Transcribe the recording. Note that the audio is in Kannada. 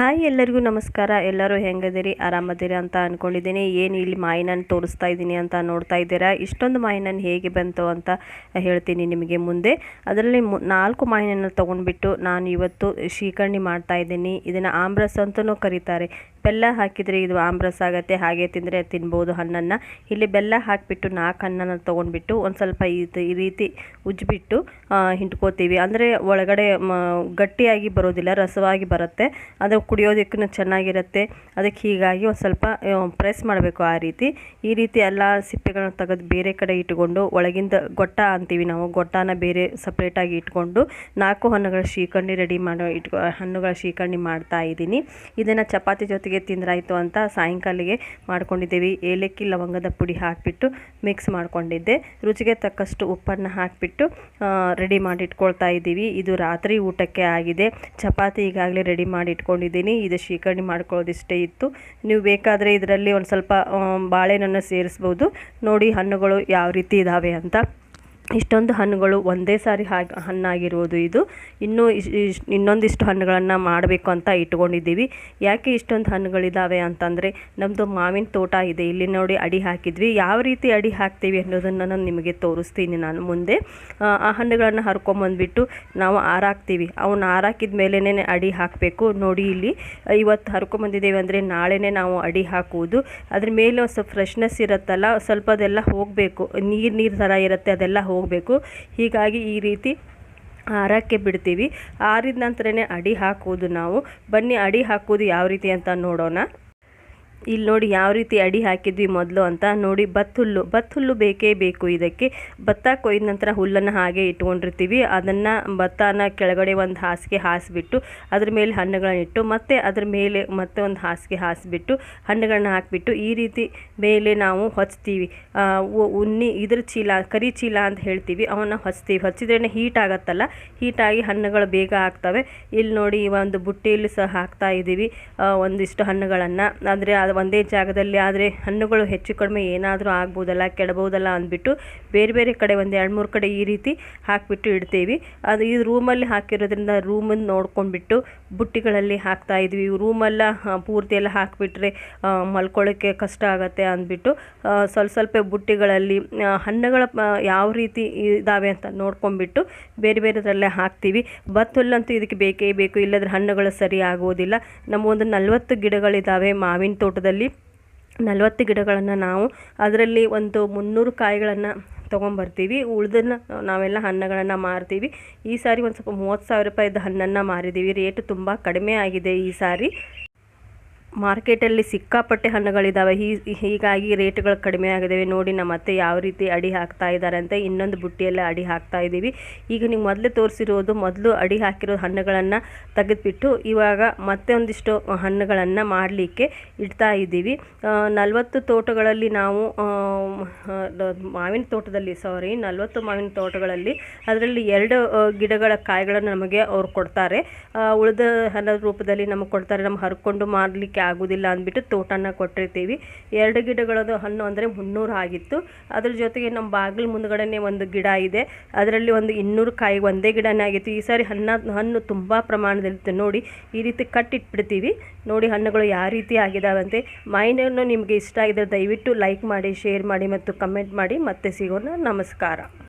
ಹಾಯ್ ಎಲ್ಲರಿಗೂ ನಮಸ್ಕಾರ. ಎಲ್ಲರೂ ಹೆಂಗದಿರಿ? ಆರಾಮದಿರಿ ಅಂತ ಅಂದ್ಕೊಂಡಿದ್ದೀನಿ ಏನು ಇಲ್ಲಿ ಮಾಯಿನನ್ನು ತೋರಿಸ್ತಾ ಇದ್ದೀನಿ ಅಂತ ನೋಡ್ತಾ ಇದ್ದೀರಾ? ಇಷ್ಟೊಂದು ಮಾಯಿನನ್ನು ಹೇಗೆ ಬಂತು ಅಂತ ಹೇಳ್ತೀನಿ ನಿಮಗೆ ಮುಂದೆ. ಅದರಲ್ಲಿ ನಾಲ್ಕು ಮಾಯಿನನ್ನು ತೊಗೊಂಡ್ಬಿಟ್ಟು ನಾನು ಇವತ್ತು ಶ್ರೀಕರ್ಣಿ ಮಾಡ್ತಾ ಇದ್ದೀನಿ. ಇದನ್ನು ಆಮ್ರಸ್ ಅಂತಲೂ ಕರೀತಾರೆ. ಬೆಲ್ಲ ಹಾಕಿದರೆ ಇದು ಆಮ್ರಸ್ ಆಗುತ್ತೆ, ಹಾಗೆ ತಿಂದರೆ ತಿನ್ಬೋದು ಹಣ್ಣನ್ನು. ಇಲ್ಲಿ ಬೆಲ್ಲ ಹಾಕಿಬಿಟ್ಟು ನಾಲ್ಕು ಹಣ್ಣನ್ನು ತೊಗೊಂಡ್ಬಿಟ್ಟು ಒಂದು ಸ್ವಲ್ಪ ಈ ರೀತಿ ಉಜ್ಜಿಬಿಟ್ಟು ಹಿಂಡ್ಕೋತೀವಿ. ಅಂದರೆ ಒಳಗಡೆ ಗಟ್ಟಿಯಾಗಿ ಬರೋದಿಲ್ಲ, ರಸವಾಗಿ ಬರುತ್ತೆ. ಅದು ಕುಡಿಯೋದಕ್ಕೂ ಚೆನ್ನಾಗಿರುತ್ತೆ. ಅದಕ್ಕೆ ಹೀಗಾಗಿ ಒಂದು ಸ್ವಲ್ಪ ಪ್ರೆಸ್ ಮಾಡಬೇಕು ಆ ರೀತಿ. ಈ ರೀತಿ ಎಲ್ಲ ಸಿಪ್ಪೆಗಳನ್ನ ತೆಗೆದು ಬೇರೆ ಕಡೆ ಇಟ್ಕೊಂಡು ಒಳಗಿಂದ ಗೊಟ್ಟ ಅಂತೀವಿ ನಾವು. ಗೊಟ್ಟನ ಬೇರೆ ಸಪ್ರೇಟಾಗಿ ಇಟ್ಕೊಂಡು ನಾಲ್ಕು ಹಣ್ಣುಗಳ ಶ್ರೀಕಂಡಿ ರೆಡಿ ಮಾಡೋ ಇಟ್ಕೊ, ಹಣ್ಣುಗಳ ಶ್ರೀಕಂಡಿ ಮಾಡ್ತಾ ಇದ್ದೀನಿ. ಇದನ್ನು ಚಪಾತಿ ಜೊತೆಗೆ ತಿಂದ್ರಾಯ್ತು ಅಂತ ಸಾಯಂಕಾಲಿಗೆ ಮಾಡ್ಕೊಂಡಿದ್ದೀವಿ. ಏಲಕ್ಕಿ, ಲವಂಗದ ಪುಡಿ ಹಾಕಿಬಿಟ್ಟು ಮಿಕ್ಸ್ ಮಾಡ್ಕೊಂಡಿದ್ದೆ. ರುಚಿಗೆ ತಕ್ಕಷ್ಟು ಉಪ್ಪನ್ನು ಹಾಕಿಬಿಟ್ಟು ರೆಡಿ ಮಾಡಿಟ್ಕೊಳ್ತಾ ಇದ್ದೀವಿ. ಇದು ರಾತ್ರಿ ಊಟಕ್ಕೆ ಆಗಿದೆ. ಚಪಾತಿ ಈಗಾಗಲೇ ರೆಡಿ ಮಾಡಿ ಇಟ್ಕೊಂಡಿದ್ದೀನಿ ಇದು ಶೀಕರಣಿ ಮಾಡ್ಕೊಳ್ಳೋದಿಷ್ಟೇ ಇತ್ತು. ನೀವು ಬೇಕಾದರೆ ಇದರಲ್ಲಿ ಒಂದು ಸ್ವಲ್ಪ ಬಾಳೆಹಣ್ಣನ್ನು ಸೇರಿಸ್ಬೋದು. ನೋಡಿ ಹಣ್ಣುಗಳು ಯಾವ ರೀತಿ ಇದ್ದಾವೆ ಅಂತ. ಇಷ್ಟೊಂದು ಹಣ್ಣುಗಳು ಒಂದೇ ಸಾರಿ ಹಾಗೆ ಹಣ್ಣಾಗಿರುವುದು ಇದು. ಇನ್ನೂ ಇನ್ನೊಂದಿಷ್ಟು ಹಣ್ಣುಗಳನ್ನು ಮಾಡಬೇಕು ಅಂತ ಇಟ್ಕೊಂಡಿದ್ದೀವಿ. ಯಾಕೆ ಇಷ್ಟೊಂದು ಹಣ್ಣುಗಳಿದ್ದಾವೆ ಅಂತಂದರೆ ನಮ್ಮದು ಮಾವಿನ ತೋಟ ಇದೆ. ಇಲ್ಲಿ ನೋಡಿ ಅಡಿ ಹಾಕಿದ್ವಿ. ಯಾವ ರೀತಿ ಅಡಿ ಹಾಕ್ತೀವಿ ಅನ್ನೋದನ್ನು ನಾನು ನಿಮಗೆ ತೋರಿಸ್ತೀನಿ ನಾನು ಮುಂದೆ. ಆ ಹಣ್ಣುಗಳನ್ನು ಹರ್ಕೊಂಬಂದ್ಬಿಟ್ಟು ನಾವು ಆರಾಕ್ತೀವಿ. ಅವನ್ನ ಆರಾಕಿದ ಮೇಲೇ ಅಡಿ ಹಾಕಬೇಕು. ನೋಡಿ ಇಲ್ಲಿ, ಇವತ್ತು ಹರ್ಕೊಂಬಂದಿದ್ದೇವೆ ಅಂದರೆ ನಾಳೆನೇ ನಾವು ಅಡಿ ಹಾಕುವುದು. ಅದ್ರ ಮೇಲೆ ಸ್ವಲ್ಪ ಫ್ರೆಶ್ನೆಸ್ ಇರುತ್ತಲ್ಲ, ಸ್ವಲ್ಪ ಅದೆಲ್ಲ ಹೋಗಬೇಕು. ನೀರು ನೀರು ಥರ ಇರುತ್ತೆ, ಅದೆಲ್ಲ ಹೋಗಿ ಹೋಗಬೇಕು. ಹೀಗಾಗಿ ಈ ರೀತಿ ಆರಕ್ಕೆ ಬಿಡ್ತೀವಿ. ಆರಿದ ನಂತರನೇ ಅಡಿ ಹಾಕೋದು ನಾವು. ಬನ್ನಿ ಅಡಿ ಹಾಕೋದು ಯಾವ ರೀತಿ ಅಂತ ನೋಡೋಣ. ಇಲ್ಲಿ ನೋಡಿ ಯಾವ ರೀತಿ ಅಡಿ ಹಾಕಿದ್ವಿ ಮೊದಲು ಅಂತ ನೋಡಿ ಭತ್ತ ಹುಲ್ಲು ಭತ್ತ ಹುಲ್ಲು ಬೇಕೇ ಬೇಕು ಇದಕ್ಕೆ. ಭತ್ತ ಕೊಯ್ದ ನಂತರ ಹುಲ್ಲನ್ನು ಹಾಗೆ ಇಟ್ಕೊಂಡಿರ್ತೀವಿ. ಅದನ್ನು ಭತ್ತನ ಕೆಳಗಡೆ ಒಂದು ಹಾಸಿಗೆ ಹಾಸಿಬಿಟ್ಟು ಅದ್ರ ಮೇಲೆ ಹಣ್ಣುಗಳನ್ನ ಇಟ್ಟು ಮತ್ತೆ ಅದ್ರ ಮೇಲೆ ಮತ್ತೆ ಒಂದು ಹಾಸಿಗೆ ಹಾಸಿಬಿಟ್ಟು ಹಣ್ಣುಗಳನ್ನ ಹಾಕಿಬಿಟ್ಟು ಈ ರೀತಿ ಮೇಲೆ ನಾವು ಹೊಚ್ತೀವಿ. ಉನ್ನಿ ಇದ್ರ ಚೀಲ, ಕರಿ ಚೀಲ ಅಂತ ಹೇಳ್ತೀವಿ. ಅವನ್ನ ಹೊಚ್ತೀವಿ. ಹೊಚ್ಚಿದ್ರೇ ಹೀಟ್ ಆಗುತ್ತಲ್ಲ? ಹೀಟಾಗಿ ಹಣ್ಣುಗಳು ಬೇಗ ಆಗ್ತವೆ. ಇಲ್ಲಿ ನೋಡಿ ಒಂದು ಬುಟ್ಟಿಯಲ್ಲಿ ಸಹ ಹಾಕ್ತಾ ಇದ್ದೀವಿ ಒಂದಿಷ್ಟು ಹಣ್ಣುಗಳನ್ನು. ಅಂದರೆ ಅದು ಒಂದೇ ಜಾಗದಲ್ಲಿ ಆದರೆ ಹಣ್ಣುಗಳು ಹೆಚ್ಚು ಕಡಿಮೆ ಏನಾದರೂ ಆಗ್ಬೋದಲ್ಲ, ಕೆಡಬಹುದಲ್ಲ ಅಂದ್ಬಿಟ್ಟು ಬೇರೆ ಬೇರೆ ಕಡೆ ಒಂದು ಎರಡು ಮೂರು ಕಡೆ ಈ ರೀತಿ ಹಾಕಿಬಿಟ್ಟು ಇಡ್ತೀವಿ. ಅದು ಈ ರೂಮಲ್ಲಿ ಹಾಕಿರೋದ್ರಿಂದ ರೂಮನ್ನು ನೋಡ್ಕೊಂಡ್ಬಿಟ್ಟು ಬುಟ್ಟಿಗಳಲ್ಲಿ ಹಾಕ್ತಾ ಇದ್ವಿ. ರೂಮೆಲ್ಲ ಪೂರ್ತಿ ಎಲ್ಲ ಹಾಕಿಬಿಟ್ರೆ ಮಲ್ಕೊಳ್ಳೋಕ್ಕೆ ಕಷ್ಟ ಆಗುತ್ತೆ ಅಂದ್ಬಿಟ್ಟು ಸ್ವಲ್ಪ ಸ್ವಲ್ಪ ಬುಟ್ಟಿಗಳಲ್ಲಿ ಹಣ್ಣುಗಳ ಯಾವ ರೀತಿ ಇದ್ದಾವೆ ಅಂತ ನೋಡ್ಕೊಂಡ್ಬಿಟ್ಟು ಬೇರೆ ಬೇರೆದ್ರಲ್ಲೇ ಹಾಕ್ತೀವಿ. ಬತ್ತುಲ್ಲಂತೂ ಇದಕ್ಕೆ ಬೇಕೇ ಬೇಕು. ಇಲ್ಲದ್ರೆ ಹಣ್ಣುಗಳು ಸರಿ ಆಗೋದಿಲ್ಲ. ನಮ್ಮ ಒಂದು ನಲ್ವತ್ತು ಗಿಡಗಳಿದ್ದಾವೆ ಮಾವಿನ ತೋಟ ತೋಟದಲ್ಲಿ ನಲವತ್ತು ಗಿಡಗಳನ್ನು ನಾವು ಅದರಲ್ಲಿ ಒಂದು ಮುನ್ನೂರು ಕಾಯಿಗಳನ್ನು ತೊಗೊಂಬರ್ತೀವಿ. ಉಳ್ದನ್ನು ನಾವೆಲ್ಲ ಹಣ್ಣುಗಳನ್ನು ಮಾರ್ತೀವಿ. ಈ ಸಾರಿ ಒಂದು ಸ್ವಲ್ಪ ಮೂವತ್ತು ಸಾವಿರ ರೂಪಾಯಿದ ಹಣ್ಣನ್ನು ಮಾರಿದ್ದೀವಿ. ರೇಟ್ ತುಂಬ ಕಡಿಮೆ ಆಗಿದೆ ಈ ಸಾರಿ. ಮಾರ್ಕೆಟಲ್ಲಿ ಸಿಕ್ಕಾಪಟ್ಟೆ ಹಣ್ಣುಗಳಿದ್ದಾವೆ ಹೀಗಾಗಿ ರೇಟ್ಗಳು ಕಡಿಮೆ ಆಗಿದ್ದಾವೆ ನೋಡಿ, ನಮ್ಮ ಅತ್ತೆ ಯಾವ ರೀತಿ ಅಡಿ ಹಾಕ್ತಾ ಇದ್ದಾರೆ ಅಂತ ಇನ್ನೊಂದು ಬುಟ್ಟಿಯಲ್ಲೇ ಅಡಿ ಹಾಕ್ತಾ ಇದ್ದೀವಿ. ಈಗ ನೀವು ಮೊದಲೇ ತೋರಿಸಿರೋದು, ಮೊದಲು ಅಡಿ ಹಾಕಿರೋ ಹಣ್ಣುಗಳನ್ನು ತೆಗೆದುಬಿಟ್ಟು ಇವಾಗ ಮತ್ತೆ ಒಂದಿಷ್ಟು ಹಣ್ಣುಗಳನ್ನು ಮಾಡಲಿಕ್ಕೆ ಇಡ್ತಾ ಇದ್ದೀವಿ. ನಲವತ್ತು ತೋಟಗಳಲ್ಲಿ ನಾವು ಮಾವಿನ ತೋಟದಲ್ಲಿ ಸಾರಿ ನಲವತ್ತು ಮಾವಿನ ತೋಟಗಳಲ್ಲಿ ಅದರಲ್ಲಿ ಎರಡು ಗಿಡಗಳ ಕಾಯಿಗಳನ್ನು ನಮಗೆ ಅವ್ರು ಕೊಡ್ತಾರೆ. ಉಳಿದ ಹಣ್ಣದ ರೂಪದಲ್ಲಿ ನಮಗೆ ಕೊಡ್ತಾರೆ. ನಮ್ಮ ಹರ್ಕೊಂಡು ಮಾರಲಿಕ್ಕೆ ಆಗೋದಿಲ್ಲ ಅಂದ್ಬಿಟ್ಟು ತೋಟನ ಕೊಟ್ಟಿರ್ತೀವಿ. ಎರಡು ಗಿಡಗಳದು ಹಣ್ಣು ಅಂದರೆ ಮುನ್ನೂರು ಆಗಿತ್ತು. ಅದ್ರ ಜೊತೆಗೆ ನಮ್ಮ ಬಾಗಿಲು ಮುಂದ್ಗಡೆ ಒಂದು ಗಿಡ ಇದೆ. ಅದರಲ್ಲಿ ಒಂದು ಇನ್ನೂರು ಕಾಯಿ ಒಂದೇ ಗಿಡನೇ ಆಗಿತ್ತು. ಈ ಸಾರಿ ಹಣ್ಣ, ಹಣ್ಣು ತುಂಬ ಪ್ರಮಾಣದಲ್ಲಿತ್ತು. ನೋಡಿ, ಈ ರೀತಿ ಕಟ್ಟಿಟ್ಬಿಡ್ತೀವಿ. ನೋಡಿ, ಹಣ್ಣುಗಳು ಯಾವ ರೀತಿ ಆಗಿದಾವಂತೆ. ಮೈನನ್ನು ನಿಮಗೆ ಇಷ್ಟ ಆಗಿದೆ ದಯವಿಟ್ಟು ಲೈಕ್ ಮಾಡಿ ಶೇರ್ ಮಾಡಿ ಮತ್ತು ಕಮೆಂಟ್ ಮಾಡಿ. ಮತ್ತೆ ಸಿಗೋಣ. ನಮಸ್ಕಾರ.